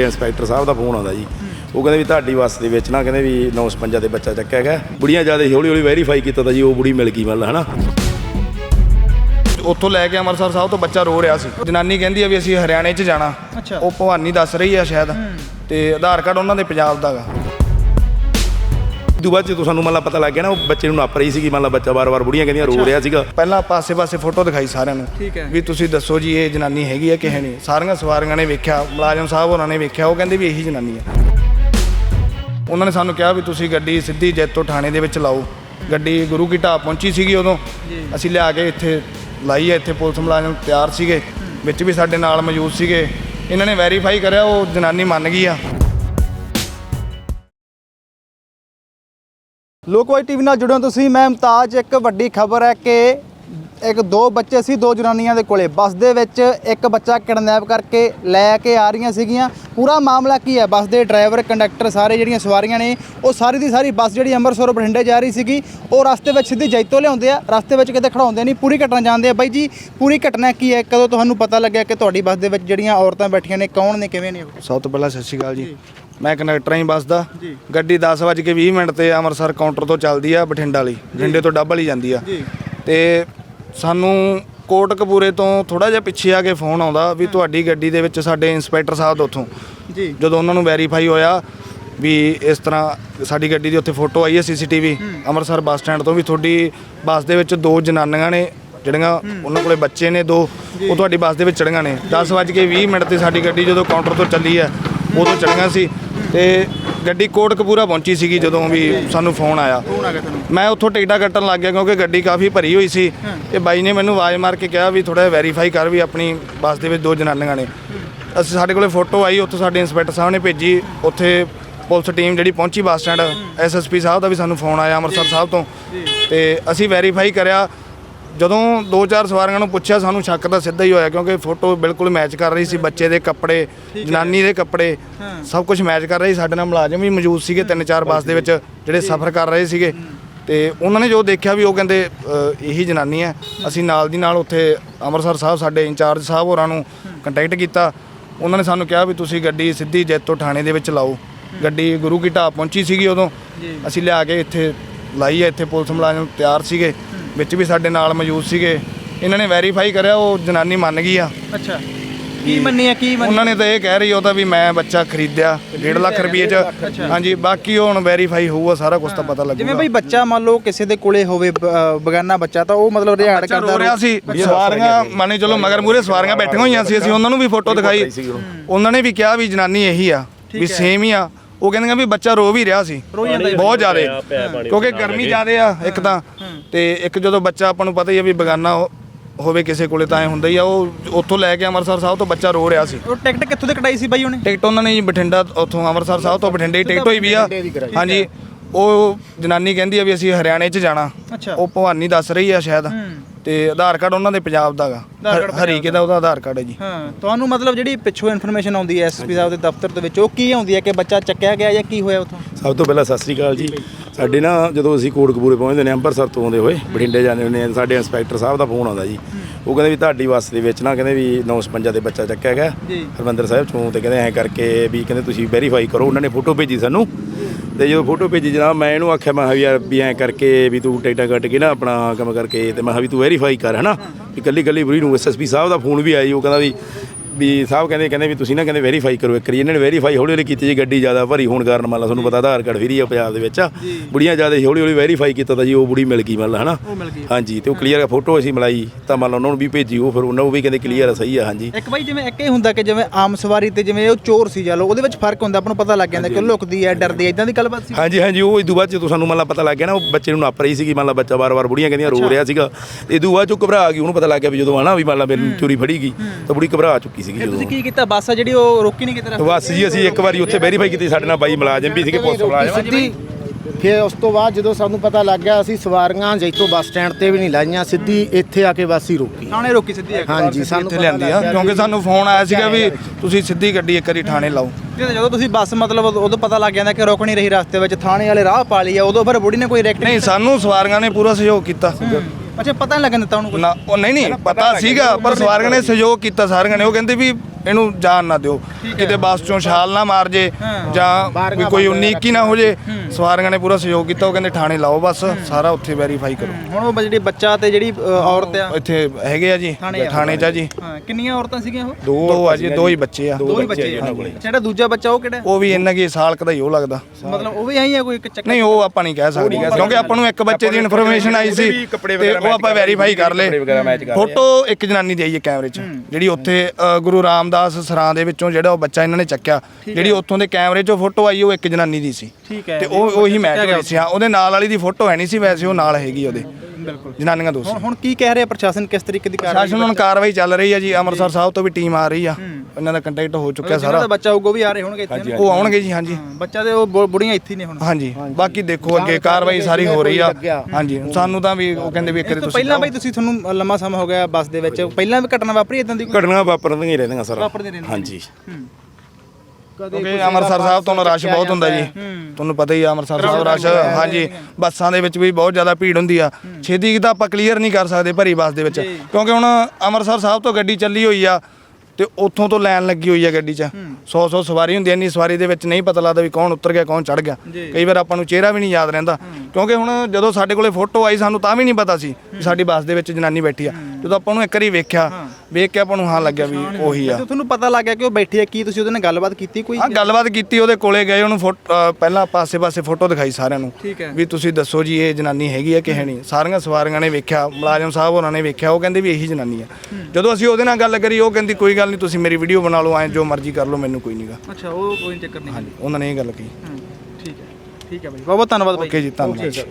ਸਾਡੇ ਇੰਸਪੈਕਟਰ ਸਾਹਿਬ ਦਾ ਫੋਨ ਆਉਂਦਾ ਜੀ। ਉਹ ਕਹਿੰਦੇ ਵੀ ਤੁਹਾਡੀ ਬੱਸ ਦੇ ਵਿੱਚ ਨਾ ਕਹਿੰਦੇ ਵੀ 955 ਦੇ ਬੱਚਾ ਚੱਕਿਆ ਗਿਆ। ਬੁੜੀਆਂ ਜ਼ਿਆਦਾ ਹੌਲੀ ਹੌਲੀ ਵੈਰੀਫਾਈ ਕੀਤਾ ਤਾਂ ਜੀ ਉਹ ਬੁੜੀ ਮਿਲ ਗਈ ਮਤਲਬ ਹਨਾ? ਉੱਥੋਂ ਲੈ ਕੇ ਅੰਮ੍ਰਿਤਸਰ ਸਾਹਿਬ ਤੋਂ ਬੱਚਾ ਰੋ ਰਿਹਾ ਸੀ। ਜਨਾਨੀ ਕਹਿੰਦੀ ਆ ਵੀ ਅਸੀਂ ਹਰਿਆਣੇ 'ਚ ਜਾਣਾ। ਉਹ ਭਵਾਨੀ ਦੱਸ ਰਹੀ ਆ ਸ਼ਾਇਦ। ਤੇ ਆਧਾਰ ਕਾਰਡ ਉਹਨਾਂ ਦੇ ਪੰਜਾਬ ਦਾ ਗਾ। ਦੂ ਬਾਅਦ ਜਦੋਂ ਸਾਨੂੰ ਮਤਲਬ ਪਤਾ ਲੱਗ ਗਿਆ ਨਾ ਉਹ ਬੱਚੇ ਨੂੰ ਨੱਪ ਰਹੀ ਸੀਗੀ ਮਤਲਬ ਬੱਚਾ ਵਾਰ-ਵਾਰ ਬੁੜੀਆਂ ਕਹਿੰਦੀਆਂ ਰੋ ਰਿਹਾ ਸੀਗਾ। ਪਹਿਲਾਂ ਪਾਸੇ-ਪਾਸੇ ਫੋਟੋ ਦਿਖਾਈ ਸਾਰਿਆਂ ਨੂੰ ਠੀਕ ਹੈ। ਵੀ ਤੁਸੀਂ ਦੱਸੋ ਜੀ ਇਹ ਜਨਾਨੀ ਹੈਗੀ ਆ ਕਿ ਹੈ ਨਹੀਂ ਸਾਰੀਆਂ ਸਵਾਰੀਆਂ ਨੇ ਵੇਖਿਆ ਮੁਲਾਜ਼ਮ ਸਾਹਿਬ ਹੋਰਾਂ ਨੇ ਵੇਖਿਆ ਉਹ ਕਹਿੰਦੇ ਵੀ ਇਹੀ ਜਨਾਨੀ ਆ। ਉਹਨਾਂ ਨੇ ਸਾਨੂੰ ਕਿਹਾ ਵੀ ਤੁਸੀਂ ਗੱਡੀ ਸਿੱਧੀ ਜੈਤੋ ਥਾਣੇ ਦੇ ਵਿੱਚ ਲਾਓ। ਗੱਡੀ ਗੁਰੂ ਕੀ ਢਾਬ ਪਹੁੰਚੀ ਸੀਗੀ ਉਦੋਂ। ਅਸੀਂ ਲਿਆ ਕੇ ਇੱਥੇ ਲਾਈ ਹੈ ਇੱਥੇ ਪੁਲਿਸ ਮੁਲਾਜ਼ਮ ਤਿਆਰ ਸੀਗੇ। ਵਿੱਚ ਵੀ ਸਾਡੇ ਨਾਲ ਮੌਜੂਦ ਸੀਗੇ। ਇਹਨਾਂ ਨੇ ਵੈਰੀਫਾਈ ਕਰਿਆ ਉਹ ਜਨਾਨੀ ਮੰਨ ਗਈ ਆ। ਲੋਕਵਾਈ ਟੀਵੀ ਨਾਲ ਜੁੜੋ ਤੁਸੀਂ। ਮੈਂ ਮੁਮਤਾਜ ਇੱਕ ਵੱਡੀ ਖਬਰ ਹੈ ਕਿ ਇੱਕ ਦੋ ਬੱਚੇ ਸੀ ਦੋ ਜਨਾਨੀਆਂ ਦੇ ਕੋਲੇ। ਬੱਸ ਦੇ ਵਿੱਚ ਇੱਕ ਬੱਚਾ ਕਿਡਨੈਪ ਕਰਕੇ ਲੈ ਕੇ ਆ ਰਹੀਆਂ ਸੀਗੀਆਂ। ਪੂਰਾ ਮਾਮਲਾ ਕੀ ਹੈ? ਬੱਸ ਦੇ ਡਰਾਈਵਰ ਕੰਡਕਟਰ ਸਾਰੇ ਜਿਹੜੀਆਂ ਸਵਾਰੀਆਂ ਨੇ ਉਹ ਸਾਰੀ ਦੀ ਸਾਰੀ ਬੱਸ ਜਿਹੜੀ ਅੰਮ੍ਰਿਤਸਰੋਂ ਬਠਿੰਡੇ ਜਾ ਰਹੀ ਸੀਗੀ ਉਹ ਰਸਤੇ ਵਿੱਚ ਸਿੱਧੀ ਜੈਤੋ ਲਿਆਉਂਦੇ ਆ। ਰਸਤੇ ਵਿੱਚ ਕਿਤੇ ਖੜਾਉਂਦੇ ਨਹੀਂ ਪੂਰੀ ਘਟਨਾ ਜਾਣਦੇ ਆ। ਬਾਈ ਜੀ ਪੂਰੀ ਘਟਨਾ ਕੀ ਹੈ? ਕਦੋਂ ਤੁਹਾਨੂੰ ਪਤਾ ਲੱਗਿਆ ਕਿ ਤੁਹਾਡੀ ਬੱਸ ਦੇ ਵਿੱਚ ਜਿਹੜੀਆਂ ਔਰਤਾਂ ਬੈਠੀਆਂ ਨੇ ਕੌਣ ਨੇ ਕਿਵੇਂ ਨੇ ਉਹ? ਸਭ ਤੋਂ ਪਹਿਲਾਂ ਸਤਿ ਸ਼੍ਰੀ ਅਕਾਲ ਜੀ। ਮੈਂ ਕੰਡਕਟਰ ਹੀ ਬੱਸ ਦਾ। ਗੱਡੀ 10:20 ਮਿੰਟ ਤੇ ਅੰਮ੍ਰਿਤਸਰ ਕਾਊਂਟਰ ਤੋਂ ਚੱਲਦੀ ਆ ਬਠਿੰਡਾ ਲਈ ਬਠਿੰਡੇ ਤੋਂ ਡੱਬਲ ਹੀ ਜਾਂਦੀ ਆ। ਤੇ ਸਾਨੂੰ ਕੋਟਕਪੂਰੇ ਤੋਂ ਥੋੜਾ ਜਿਹਾ ਪਿੱਛੇ ਆ ਕੇ ਫੋਨ ਆਉਂਦਾ ਵੀ ਤੁਹਾਡੀ ਗੱਡੀ ਦੇ ਵਿੱਚ ਸਾਡੇ ਇੰਸਪੈਕਟਰ ਸਾਹਿਬ ਦਾ ਉੱਥੋਂ। ਜੀ। ਜਦੋਂ ਉਹਨਾਂ ਨੂੰ ਵੈਰੀਫਾਈ ਹੋਇਆ ਵੀ ਇਸ ਤਰ੍ਹਾਂ ਸਾਡੀ ਗੱਡੀ ਦੀ ਉੱਥੇ ਫੋਟੋ ਆਈ ਹੈ ਸੀਸੀਟੀਵੀ ਅੰਮ੍ਰਿਤਸਰ ਬੱਸ ਸਟੈਂਡ ਤੋਂ ਵੀ ਤੁਹਾਡੀ ਬੱਸ ਦੇ ਵਿੱਚ ਦੋ ਜਨਾਨੀਆਂ ਨੇ ਜਿਹੜੀਆਂ ਉਹਨਾਂ ਕੋਲੇ ਬੱਚੇ ਨੇ ਦੋ ਉਹ ਤੁਹਾਡੀ ਬੱਸ ਦੇ ਵਿੱਚ ਚੜੀਆਂ ਨੇ। 10:20 ਮਿੰਟ ਤੇ ਸਾਡੀ ਗੱਡੀ ਜਦੋਂ ਕਾਊਂਟਰ ਤੋਂ ਚੱਲੀ ਹੈ ਉਦੋਂ ਚੜੀਆਂ ਸੀ। ਤੇ ਗੱਡੀ ਕੋਟਕਪੂਰਾ ਪਹੁੰਚੀ ਸੀਗੀ ਜਦੋਂ ਵੀ ਸਾਨੂੰ ਫੋਨ ਆਇਆ। ਫੋਨ ਆ ਗਿਆ ਤੁਹਾਨੂੰ? ਮੈਂ ਉੱਥੋਂ ਟਿਕਟਾਂ ਕੱਟਣ ਲੱਗ ਗਿਆ ਕਿਉਂਕਿ ਗੱਡੀ ਕਾਫੀ ਭਰੀ ਹੋਈ ਸੀ। ਤੇ ਬਾਈ ਨੇ ਮੈਨੂੰ ਆਵਾਜ਼ ਮਾਰ ਕੇ ਕਿਹਾ ਵੀ ਥੋੜਾ ਵੈਰੀਫਾਈ ਕਰ ਵੀ ਆਪਣੀ ਬੱਸ ਦੇ ਵਿੱਚ ਦੋ ਜਨਾਨੀਆਂ ਨੇ। ਅਸੀਂ ਸਾਡੇ ਕੋਲੇ ਫੋਟੋ ਆਈ ਉੱਥੋਂ ਸਾਡੇ ਇੰਸਪੈਕਟਰ ਸਾਹਿਬ ਨੇ ਭੇਜੀ। ਉੱਥੇ ਪੁਲਿਸ ਟੀਮ ਜਿਹੜੀ ਪਹੁੰਚੀ ਬੱਸ ਸਟੈਂਡ ਐਸਐਸਪੀ ਸਾਹਿਬ ਦਾ ਵੀ ਸਾਨੂੰ ਫੋਨ ਆਇਆ ਅੰਮ੍ਰਿਤਸਰ ਸਾਹਿਬ ਤੋਂ। ਤੇ ਅਸੀਂ ਵੈਰੀਫਾਈ ਕਰਿਆ ਜਦੋਂ ਦੋ ਚਾਰ ਸਵਾਰੀਆਂ ਨੂੰ ਪੁੱਛਿਆ ਸਾਨੂੰ ਸ਼ੱਕ ਤਾਂ ਸਿੱਧਾ ਹੀ ਹੋਇਆ ਕਿਉਂਕਿ ਫੋਟੋ ਬਿਲਕੁਲ ਮੈਚ ਕਰ ਰਹੀ ਸੀ ਬੱਚੇ ਦੇ ਕੱਪੜੇ ਜਨਾਨੀ ਦੇ ਕੱਪੜੇ ਸਭ ਕੁਝ ਮੈਚ ਕਰ ਰਹੀ ਸਾਡੇ ਨਾਲ ਮੁਲਾਜ਼ਮ ਵੀ ਮੌਜੂਦ ਸੀਗੇ ਤਿੰਨ ਚਾਰ ਬੱਸ ਦੇ ਵਿੱਚ ਜਿਹੜੇ ਸਫ਼ਰ ਕਰ ਰਹੇ ਸੀਗੇ। ਤੇ ਉਹਨਾਂ ਨੇ ਜੋ ਦੇਖਿਆ ਵੀ ਉਹ ਕਹਿੰਦੇ ਅ, ਇਹੀ ਜਨਾਨੀ ਹੈ। ਅਸੀਂ ਨਾਲ ਦੀ ਨਾਲ ਉੱਥੇ ਅੰਮ੍ਰਿਤਸਰ ਸਾਹਿਬ ਸਾਡੇ ਇੰਚਾਰਜ ਸਾਹਿਬ ਹੋਰਾਂ ਨੂੰ ਕੰਟੈਕਟ ਕੀਤਾ। ਉਹਨਾਂ ਨੇ ਸਾਨੂੰ ਕਿਹਾ ਵੀ ਤੁਸੀਂ ਗੱਡੀ ਸਿੱਧੀ ਜੈਤੋ ਥਾਣੇ ਦੇ ਵਿੱਚ ਲਾਓ। ਗੱਡੀ ਗੁਰੂ ਕੀ ਢਾਬ ਪਹੁੰਚੀ ਸੀਗੀ ਉਦੋਂ। ਅਸੀਂ ਲਿਆ ਕੇ ਇੱਥੇ ਲਾਈ ਹੈ। ਇੱਥੇ ਪੁਲਿਸ ਮੁਲਾਜ਼ਮ ਤਿਆਰ ਸੀਗੇ। ਵਿੱਚ ਵੀ ਸਾਡੇ ਨਾਲ ਮੌਜੂਦ ਸੀਗੇ। ਇਹਨਾਂ ਨੇ ਵੈਰੀਫਾਈ ਕਰਿਆ ਉਹ ਜਨਾਨੀ ਮੰਨ ਗਈ ਆ। ਅੱਛਾ। ਕੀ ਮੰਨੀ ਹੈ ਕੀ ਮੰਨੀ? ਉਹਨਾਂ ਨੇ ਤਾਂ ਇਹ ਕਹਿ ਰਹੀ ਉਹ ਤਾਂ ਵੀ ਮੈਂ ਬੱਚਾ ਖਰੀਦਿਆ 1.5 ਲੱਖ ਰੁਪਏ ਚ। ਹਾਂਜੀ ਬਾਕੀ ਉਹ ਹੁਣ ਵੈਰੀਫਾਈ ਹੋਊਗਾ ਸਾਰਾ ਕੁਝ ਤਾਂ ਪਤਾ ਜਿਵੇਂ ਲੱਗੂਗਾ ਬਈ ਬੱਚਾ ਮੰਨ ਲਓ ਕਿਸੇ ਦੇ ਕੋਲੇ ਹੋਵੇ ਬਗਾਨਾ ਬੱਚਾ ਤਾਂ ਉਹ ਮਤਲਬ ਰਿਹਾੜ ਕਰਦਾ ਰਿਹਾ ਸੀ। ਸਵਾਰੀਆਂ ਮੰਨੇ ਚਲੋ ਮਗਰ ਮੂਰੇ ਸਵਾਰੀਆਂ ਬੈਠੀਆਂ ਹੋਈਆਂ ਸੀ ਅਸੀਂ ਉਹਨਾਂ ਨੂੰ ਵੀ ਫੋਟੋ ਦਿਖਾਈ। ਉਹਨਾਂ ਨੇ ਵੀ ਕਿਹਾ ਵੀ ਜਨਾਨੀ ਇਹੀ ਆ ਵੀ ਸੇਮ ਹੀ ਆ। ਉਹ ਕਹਿੰਦੀਆਂ ਵੀ ਬੱਚਾ ਰੋ ਵੀ ਰਿਹਾ ਸੀ। ਬਹੁਤ ਜ਼ਿਆਦਾ। ਕਿਉਂਕਿ ਗਰਮੀ ਜ਼ਿਆਦਾ ਆ ਇੱਕ ਤਾਂ। ਤੇ ਇੱਕ ਜਦੋਂ ਬੱਚਾ ਆਪਾਂ ਨੂੰ ਪਤਾ ਹੀ ਆ ਵੀ ਬਗਾਨਾ ਹੋਵੇ ਕਿਸੇ ਕੋਲੇ ਤਾਂ ਐ ਹੁੰਦਾ ਹੀ ਆ। ਉਹ ਉੱਥੋਂ ਲੈ ਕੇ ਅੰਮ੍ਰਿਤਸਰ ਸਾਹਿਬ ਤੋਂ ਬੱਚਾ ਰੋ ਰਿਹਾ ਸੀ। ਉਹ ਟਿਕਟ ਕਿੱਥੋਂ ਤੇ ਕਟਾਈ ਸੀ ਬਾਈ ਉਹਨੇ? ਟਿਕਟ ਉਹਨਾਂ ਨੇ ਜੀ ਬਠਿੰਡਾ ਉੱਥੋਂ ਅੰਮ੍ਰਿਤਸਰ ਸਾਹਿਬ ਤੋਂ ਬਠਿੰਡੇ ਦੀ ਟਿਕਟ ਹੋਈ ਵੀ ਆ। ਹਾਂਜੀ। ਉਹ ਜਨਾਨੀ ਕਹਿੰਦੀ ਆ ਵੀ ਅਸੀਂ ਹਰਿਆਣੇ 'ਚ ਜਾਣਾ। ਉਹ ਭਵਾਨੀ ਦੱਸ ਰਹੀ ਆ ਸ਼ਾਇਦ। ਤੇ ਆਧਾਰ ਕਾਰਡ ਉਹਨਾਂ ਦੇ ਪੰਜਾਬ ਦਾ ਗਾ। ਆਧਾਰ ਕਾਰਡ ਹਰੀਕੇ ਦਾ। ਉਹਦਾ ਆਧਾਰ ਕਾਰਡ ਹੈ ਜੀ। ਹਾਂ ਤੁਹਾਨੂੰ ਮਤਲਬ ਜਿਹੜੀ ਪਿੱਛੋਂ ਇਨਫੋਰਮੇਸ਼ਨ ਆਉਂਦੀ ਹੈ ਐਸਪੀ ਸਾਹਿਬ ਦੇ ਦਫ਼ਤਰ ਦੇ ਵਿੱਚ ਉਹ ਕੀ ਆਉਂਦੀ ਹੈ ਕਿ ਬੱਚਾ ਚੱਕਿਆ ਗਿਆ ਜਾਂ ਕੀ ਹੋਇਆ ਉੱਥੋਂ? ਸਭ ਤੋਂ ਪਹਿਲਾਂ ਸਤਿ ਸ੍ਰੀ ਅਕਾਲ ਜੀ। ਸਾਡੇ ਨਾ ਜਦੋਂ ਅਸੀਂ ਕੋਟਕਪੂਰੇ ਪਹੁੰਚਦੇ ਨੇ ਅੰਮ੍ਰਿਤਸਰ ਤੋਂ ਆਉਂਦੇ ਹੋਏ ਬਠਿੰਡੇ ਜਾਂਦੇ ਹੁੰਦੇ ਆ ਸਾਡੇ ਇੰਸਪੈਕਟਰ ਸਾਹਿਬ ਦਾ ਫੋਨ ਆਉਂਦਾ ਜੀ। ਉਹ ਕਹਿੰਦੇ ਵੀ ਤੁਹਾਡੀ ਬੱਸ ਦੇ ਵਿੱਚ ਨਾ ਕਹਿੰਦੇ ਵੀ 955 ਦੇ ਬੱਚਾ ਚੱਕਿਆ ਗਿਆ। ਹਰਮੰਦਰ ਸਾਹਿਬ ਚੋਂ ਤੇ ਕਹਿੰਦੇ ਐਂ ਕਰਕੇ ਵੀ ਕਹਿੰਦੇ ਤੁਸੀਂ ਵੈਰੀਫਾਈ ਕਰੋ ਉਹਨਾਂ ਨੇ ਫੋਟੋ ਭੇਜੀ ਸਾਨੂੰ। ਤੇ ਜਦੋਂ ਫੋਟੋ ਭੇਜੀ ਜਨਾਬ, ਮੈਂ ਇਹਨੂੰ ਆਖਿਆ, ਮੈਂ ਕਿਹਾ ਵੀ ਯਾਰ ਵੀ ਐਂ ਕਰਕੇ ਵੀ ਤੂੰ ਟਿਕਟਾਂ ਕੱਟ ਕੇ ਨਾ ਆਪਣਾ ਕੰਮ ਕਰਕੇ ਤੇ ਮੈਂ ਕਿਹਾ ਵੀ ਤੂੰ ਵੈਰੀਫਾਈ ਕਰ, ਹਨਾ? ਵੀ ਕੱਲੀ ਕੱਲੀ ਬੁਰੀ ਨੂੰ ਐਸਐਸਪੀ ਸਾਹਿਬ ਦਾ ਫੋਨ ਵੀ ਆਈ ਉਹ ਕਹਿੰਦਾ ਵੀ ਵੀ ਸਾਹਿਬ ਕਹਿੰਦੇ ਕਹਿੰਦੇ ਵੀ ਤੁਸੀਂ ਨਾ ਕਹਿੰਦੇ ਵੈਰੀਫਾਈ ਕਰੋ ਇੱਕ ਵਾਰੀ। ਇਹਨਾਂ ਨੇ ਵੈਰੀਫਾਈ ਹੌਲੀ ਹੌਲੀ ਕੀਤੀ ਜੀ ਗੱਡੀ ਜ਼ਿਆਦਾ ਭਰੀ ਹੋਣ ਕਾਰਨ ਮੰਨ ਲਾ ਤੁਹਾਨੂੰ ਪਤਾ ਆਧਾਰ ਕਾਰਡ ਫਰੀ ਆ ਪੰਜਾਬ ਦੇ ਵਿੱਚ। ਬੁੜੀਆਂ ਜ਼ਿਆਦਾ ਹੌਲੀ ਹੌਲੀ ਵੈਰੀਫਾਈ ਕੀਤਾ ਤਾਂ ਜੀ ਉਹ ਬੁੜੀ ਮਿਲ ਗਈ ਮੰਨ ਲਾ ਹਨਾ? ਹਾਂਜੀ ਤੇ ਉਹ ਕਲੀਅਰ ਫੋਟੋ ਅਸੀਂ ਮਿਲਾਈ ਤਾਂ ਮੰਨ ਲਾ ਉਹਨਾਂ ਨੂੰ ਵੀ ਭੇਜੀ ਉਹ ਫਿਰ ਉਹਨਾਂ ਨੂੰ ਵੀ ਕਹਿੰਦੇ ਕਲੀਅਰ ਆ ਸਹੀ ਆ ਹਾਂਜੀ। ਇੱਕ ਬਾਈ ਜਿਵੇਂ ਇੱਕ ਇਹ ਹੁੰਦਾ ਕਿ ਜਿਵੇਂ ਆਮ ਸਵਾਰੀ ਤੇ ਜਿਵੇਂ ਉਹ ਚੋਰ ਸੀ ਚਲੋ ਉਹਦੇ ਵਿੱਚ ਫ਼ਰਕ ਹੁੰਦਾ ਆਪਾਂ ਨੂੰ ਪਤਾ ਲੱਗ ਜਾਂਦਾ ਕਿ ਉਹ ਲੁਕਦੀ ਹੈ ਡਰਦੀ ਹੈ ਇਦਾਂ ਦੀ ਗੱਲਬਾਤ ਸੀ। ਹਾਂਜੀ ਹਾਂਜੀ ਉਹ ਇਦੋਂ ਬਾਅਦ ਜਦੋਂ ਸਾਨੂੰ ਮੰਨ ਲਾ ਪਤਾ ਲੱਗ ਗਿਆ ਨਾ ਉਹ ਬੱਚੇ ਨੂੰ ਨੱਪ ਰਹੀ ਸੀਗੀ ਮੰਨ ਲਾ ਬੱਚਾ ਵਾਰ-ਵਾਰ ਬੁੜੀਆਂ ਕਹਿੰਦੀਆਂ ਰੋ ਰਿਹਾ ਸੀਗਾ। ਇਦੋਂ ਬਾਅਦ ਚੋਂ ਘਬਰਾ ਗਈ ਉਹਨੂੰ ਪਤਾ ਲੱਗ ਗਿਆ ਵੀ ਜਦੋਂ ਆਣਾ ਵੀ ਮੰਨ ਲਾ ਮੈਨੂੰ ਚੋਰੀ ਫੜੀ ਗਈ ਤਾਂ ਬੁੜੀ ਘਬਰਾ ਚੁੱਕੀ ਸੀਗੀ ਫਿਰ ਜਦੋਂ। ਤੁਸੀਂ ਕੀ ਕੀਤਾ? ਬੱਸ ਆ ਜਿਹੜੀ ਉਹ ਰੋਕੀ ਨਹੀਂ ਕਿਤੇ ਬਸ ਜੀ ਅਸੀਂ ਇੱਕ ਵਾਰੀ ਉੱਥੇ ਵੈਰੀਫਾਈ ਕੀਤੀ ਸਾਡੇ ਨਾਲ ਬਾਈ ਮੁਲਾਜ਼ਮ ਵੀ ਸੀਗੇ ਪੁਲਿਸ ਮੁਲਾਜ਼ਮ। ਸਿੱਧੀ ਫਿਰ ਉਸ ਤੋਂ ਬਾਅਦ ਜਦੋਂ ਸਾਨੂੰ ਪਤਾ ਲੱਗ ਗਿਆ ਅਸੀਂ ਸਵਾਰੀਆਂ ਜੈਤੋ ਬੱਸ ਸਟੈਂਡ ਤੇ ਵੀ ਨਹੀਂ ਲਾਈਆਂ ਸਿੱਧੀ ਇੱਥੇ ਆ ਕੇ ਬੱਸ ਹੀ ਰੋਕੀ। ਥਾਣੇ ਰੋਕੀ ਸਿੱਧੀ ਹੈ ਹਾਂਜੀ ਸਾਨੂੰ ਇੱਥੇ ਪਤਾ ਲਿਆਂਦੀ ਆ ਲੱਗ ਗਿਆ ਕਿਉਂਕਿ ਸਾਨੂੰ ਫੋਨ ਆਇਆ ਸੀਗਾ ਵੀ ਤੁਸੀਂ ਸਿੱਧੀ ਗੱਡੀ ਇੱਕ ਵਾਰੀ ਥਾਣੇ ਲਾਓ। ਤੇ ਜਦੋਂ ਤੁਸੀਂ ਬੱਸ ਮਤਲਬ ਉਦੋਂ ਉਦੋਂ ਪਤਾ ਲੱਗ ਜਾਂਦਾ ਕਿ ਰੁਕ ਨਹੀਂ ਰਹੀ ਰਸਤੇ ਵਿੱਚ ਥਾਣੇ ਵਾਲੇ ਰਾਹ ਪਾ ਲਈ ਆ ਉਦੋਂ ਫਿਰ ਬੁੜੀ ਨੇ ਕੋਈ ਰੈਕਟ ਨਹੀਂ ਸਾਨੂੰ ਸਵਾਰੀਆਂ ਨੇ ਪੂਰਾ ਸਹਿਯੋਗ ਕੀਤਾ। ਅੱਛਾ ਪਤਾ ਨਹੀਂ ਲੱਗਣ ਦਿੱਤਾ ਉਹਨੂੰ ਨਾ ਉਹ ਨਹੀਂ ਨਹੀਂ ਪਤਾ ਸੀਗਾ ਪਰ ਸਵਾਰੀਆਂ ਨੇ ਸਹਿਯੋਗ ਕੀਤਾ ਸਾਰਿਆਂ ਨੇ। ਉਹ ਕਹਿੰਦੇ ਵੀ ਇਹਨੂੰ ਜਾਣ ਨਾ ਦਿਓ। ਕਿਤੇ ਬੱਸ ਚੋਂ ਛਾਲ ਨਾ ਮਾਰ ਜੇ ਜਾਂ ਵੀ ਕੋਈ 19 21 ਨਾ ਹੋ ਜੇ। ਸਵਾਰੀਆਂ ਨੇ ਪੂਰਾ ਸਹਿਯੋਗ ਕੀਤਾ ਉਹ ਕਹਿੰਦੇ ਥਾਣੇ ਲਾਓ ਬਸ ਸਾਰਾ ਉੱਥੇ ਵੈਰੀਫਾਈ ਕਰੋ। ਹੁਣ ਉਹ ਜਿਹੜੀ ਬੱਚਾ ਤੇ ਜਿਹੜੀ ਔਰਤ ਆ। ਇੱਥੇ ਹੈਗੇ ਆ ਜੀ ਥਾਣੇ 'ਚ ਆ ਜੀ। ਹਾਂ ਕਿੰਨੀਆਂ ਔਰਤਾਂ ਸੀਗੀਆਂ ਉਹ? ਦੋ ਆ ਜੀ ਦੋ ਹੀ ਬੱਚੇ ਆ। ਦੋ ਹੀ ਬੱਚੇ ਆ। ਜਿਹੜਾ ਦੂਜਾ ਬੱਚਾ ਉਹ ਕਿਹੜਾ? ਉਹ ਵੀ ਇੰਨਾ ਕੀ ਸਾਲ ਕੁ ਦਾ ਹੀ ਉਹ ਲੱਗਦਾ। ਮਤਲਬ ਉਹ ਵੀ ਆਈ ਆ ਕੋਈ ਇੱਕ ਚੱਕਰ? ਨਹੀਂ ਉਹ ਆਪਾਂ ਨਹੀਂ ਕਹਿ ਸਕਦੇ। ਕਿਉਂਕਿ ਆਪਾਂ ਨੂੰ ਇੱਕ ਬੱਚੇ ਦੀ ਇਨਫੋਰਮੇਸ਼ਨ ਆਈ ਸੀ ਤੇ ਉਹ ਆਪਾਂ ਵੈਰੀਫਾਈ ਕਰ ਲਏ। ਫੋਟੋ ਇੱਕ ਜਨਾਨੀ ਦੀ ਆਈ ਹੈ ਕੈਮਰੇ 'ਚ ਜਿਹੜੀ ਉੱਥੇ ਗੁਰੂ ਰਾਮਦਾਸ ਸਰਾਂ ਦੇ ਵਿੱਚੋਂ ਜਿਹੜਾ ਉਹ ਬੱਚਾ ਇਹਨਾਂ ਨੇ ਚੱਕਿਆ ਜਿਹੜੀ ਉੱਥੋਂ ਦੇ ਕੈਮਰੇ 'ਚੋਂ ਫੋਟੋ ਆਈ ਉਹ ਇੱਕ ਜਨਾਨੀ ਦੀ ਸੀ। ਠੀਕ ਹੈ ਤੇ ਉਹ ਉਹੀ ਮੈਚ ਹੋਈ ਸੀ। ਹਾਂ ਉਹਦੇ ਨਾਲ ਵਾਲੀ ਦੀ ਫੋਟੋ ਹੈ ਨਹੀਂ ਸੀ ਵੈਸੇ ਉਹ ਨਾਲ ਹੈਗੀ ਉਹਦੇ। ਬਿਲਕੁਲ। ਜਨਾਨੀਆਂ ਦੋ ਸੀ। ਹੁਣ ਕੀ ਕਹਿ ਰਿਹਾ ਪ੍ਰਸ਼ਾਸਨ ਕਿਸ ਤਰੀਕੇ ਦੀ ਕਾਰਵਾਈ ਸ਼ਾਸਨ ਹੁਣ ਕਾਰਵਾਈ ਚੱਲ ਰਹੀ ਹੈ ਜੀ ਅੰਮ੍ਰਿਤਸਰ ਸਾਹਿਬ ਤੋਂ ਵੀ ਟੀਮ ਆ ਰਹੀ ਆ। ਇਹਨਾਂ ਦਾ ਕੰਟੈਕਟ ਹੋ ਚੁੱਕਿਆ ਸਾਰਾ। ਦਾ ਬੱਚਾ ਹੋਊਗਾ ਉਹ ਵੀ ਆ ਰਹੇ ਹੋਣਗੇ ਇੱਥੇ ਨਾ? ਉਹ ਆਉਣਗੇ ਜੀ ਹਾਂਜੀ। ਬੱਚਾ ਤੇ ਉਹ ਬੁ- ਬੁੜੀਆਂ ਇੱਥੇ ਹੀ ਨੇ ਹੁਣ। ਹਾਂਜੀ। ਬਾਕੀ ਦੇਖੋ ਅੱਗੇ ਕਾਰਵਾਈ ਸਾਰੀ ਹੋ ਰਹੀ ਆ। ਹਾਂਜੀ ਸਾਨੂੰ ਤਾਂ ਵੀ ਉਹ ਕਹਿੰਦੇ ਵੀ ਇੱਕ ਇਸ ਵਾਰੀ ਤੋਂ ਤੁਸੀਂ ਪਹਿਲਾਂ ਬਈ ਤੁਸੀਂ ਤੁਹਾਨੂੰ ਲੰਮਾ ਸਮਾਂ ਹੋ ਗਿਆ ਬੱਸ ਦੇ ਵਿੱਚ। ਪਹਿਲਾਂ ਵੀ ਘਟਨਾ ਵਾਪਰੀ ਇਦਾਂ ਦੀ ਕੋਈ? ਘਟਨਾ ਵਾਪਰਦੀਆਂ ਹੀ ਰਹਿੰਦੀਆਂ ਸਰ। ਵਾਪਰਦੀਆਂ ਰਹਿੰਦੀਆਂ। ਹਾਂਜੀ। ਕਿਉਂਕਿ ਅੰਮ੍ਰਿਤਸਰ ਸਾਹਿਬ ਤੋਂ ਰਸ਼ ਬਹੁਤ ਹੁੰਦਾ ਜੀ। ਤੁਹਾਨੂੰ ਪਤਾ ਹੀ ਆ ਅੰਮ੍ਰਿਤਸਰ ਸਾਹਿਬ ਰਸ਼ ਹਾਂਜੀ। ਬੱਸਾਂ ਦੇ ਵਿੱਚ ਵੀ ਬਹੁਤ ਜ਼ਿਆਦਾ ਭੀੜ ਹੁੰਦੀ ਆ। ਛੇਤੀ ਤਾਂ ਆਪਾਂ ਕਲੀਅਰ ਨਹੀਂ ਕਰ ਸਕਦੇ ਭਰੀ ਬੱਸ ਦੇ ਵਿੱਚ। ਕਿਉਂਕਿ ਹੁਣ ਅੰਮ੍ਰਿਤਸਰ ਸਾਹਿਬ ਤੋਂ ਗੱਡੀ ਚੱਲੀ ਹੋਈ ਆ। ਤੇ ਉੱਥੋਂ ਤੋਂ ਲਾਈਨ ਲੱਗੀ ਹੋਈ ਆ ਗੱਡੀ 'ਚ। 100 100 ਸਵਾਰੀ ਹੁੰਦੀ ਐ ਇੰਨੀ ਸਵਾਰੀ ਦੇ ਵਿੱਚ ਨਹੀਂ ਪਤਾ ਲੱਗਦਾ ਵੀ ਕੌਣ ਉਤਰ ਗਿਆ ਕੌਣ ਚੜ ਗਿਆ। ਕਈ ਵਾਰ ਆਪਾਂ ਨੂੰ ਚਿਹਰਾ ਵੀ ਨਹੀਂ ਯਾਦ ਰਹਿੰਦਾ। ਕਿਉਂਕਿ ਹੁਣ ਜਦੋਂ ਸਾਡੇ ਕੋਲੇ ਫੋਟੋ ਆਈ ਸਾਨੂੰ ਤਾਂ ਵੀ ਨਹੀਂ ਪਤਾ ਸੀ ਵੀ ਸਾਡੀ ਬੱਸ ਦੇ ਵਿੱਚ ਜਨਾਨੀ ਬੈਠੀ ਆ। ਜਦੋਂ ਆਪਾਂ ਨੂੰ ਇੱਕ ਵਾਰੀ ਵੇਖਿਆ ਵੇਖ ਕੇ ਆਪਾਂ ਨੂੰ ਹਾਂ ਲੱਗਿਆ ਵੀ ਉਹੀ ਆ। ਤੁਹਾਨੂੰ ਪਤਾ ਲੱਗ ਗਿਆ ਕਿ ਉਹ ਬੈਠੀ ਹੈ ਕੀ ਤੁਸੀਂ ਉਹਦੇ ਨਾਲ ਗੱਲਬਾਤ ਕੀਤੀ ਕੋਈ? ਹਾਂ ਗੱਲਬਾਤ ਕੀਤੀ ਉਹਦੇ ਕੋਲੇ ਗਏ ਉਹਨੂੰ ਪਹਿਲਾਂ ਪਾਸੇ-ਪਾਸੇ ਫੋਟੋ ਦਿਖਾਈ ਸਾਰਿਆਂ ਨੂੰ। ਹੈ। ਵੀ ਤੁਸੀਂ ਦੱਸੋ ਜੀ ਇਹ ਜਨਾਨੀ ਹੈਗੀ ਹੈ ਕਿ ਹੈ ਨਹੀਂ? ਸਾਰੀਆਂ ਸਵਾਰੀਆਂ ਨੇ ਵੇਖਿਆ ਮੁਲਾਜ਼ਮ ਸਾਹਿਬ ਹੋਰਾਂ ਨੇ ਵੇਖਿਆ ਉਹ ਕਹਿੰਦੇ ਵੀ ਇਹੀ ਜਨਾਨੀ ਹੈ। ਜਦੋਂ ਅਸੀਂ ਉਹਦੇ ਨਾਲ ਗੱਲ ਕਰੀ ਉਹ ਕਹਿੰਦੀ ਕੋਈ ਗੱਲ ਨਹੀਂ ਤੁਸੀਂ ਮੇਰੀ ਵੀਡੀਓ ਬਣਾ ਲਓ ਐ ਜੋ ਮਰਜ਼ੀ ਕਰ ਲਓ ਮੈਨੂੰ ਕੋਈ ਨਹੀਂਗਾ ਅੱਛਾ ਉਹ ਕੋਈ ਚੱਕਰ ਨਹੀਂ ਉਹਨਾਂ ਨੇ ਇਹ ਗੱਲ ਕਹੀ। ਠੀਕ ਹੈ ਠੀਕ ਹੈ ਬਾਈ। ਬਹੁਤ ਬਹੁਤ ਧੰਨਵਾਦ ਬਾਈ। ਓਕੇ ਜੀ ਧੰਨਵਾਦ।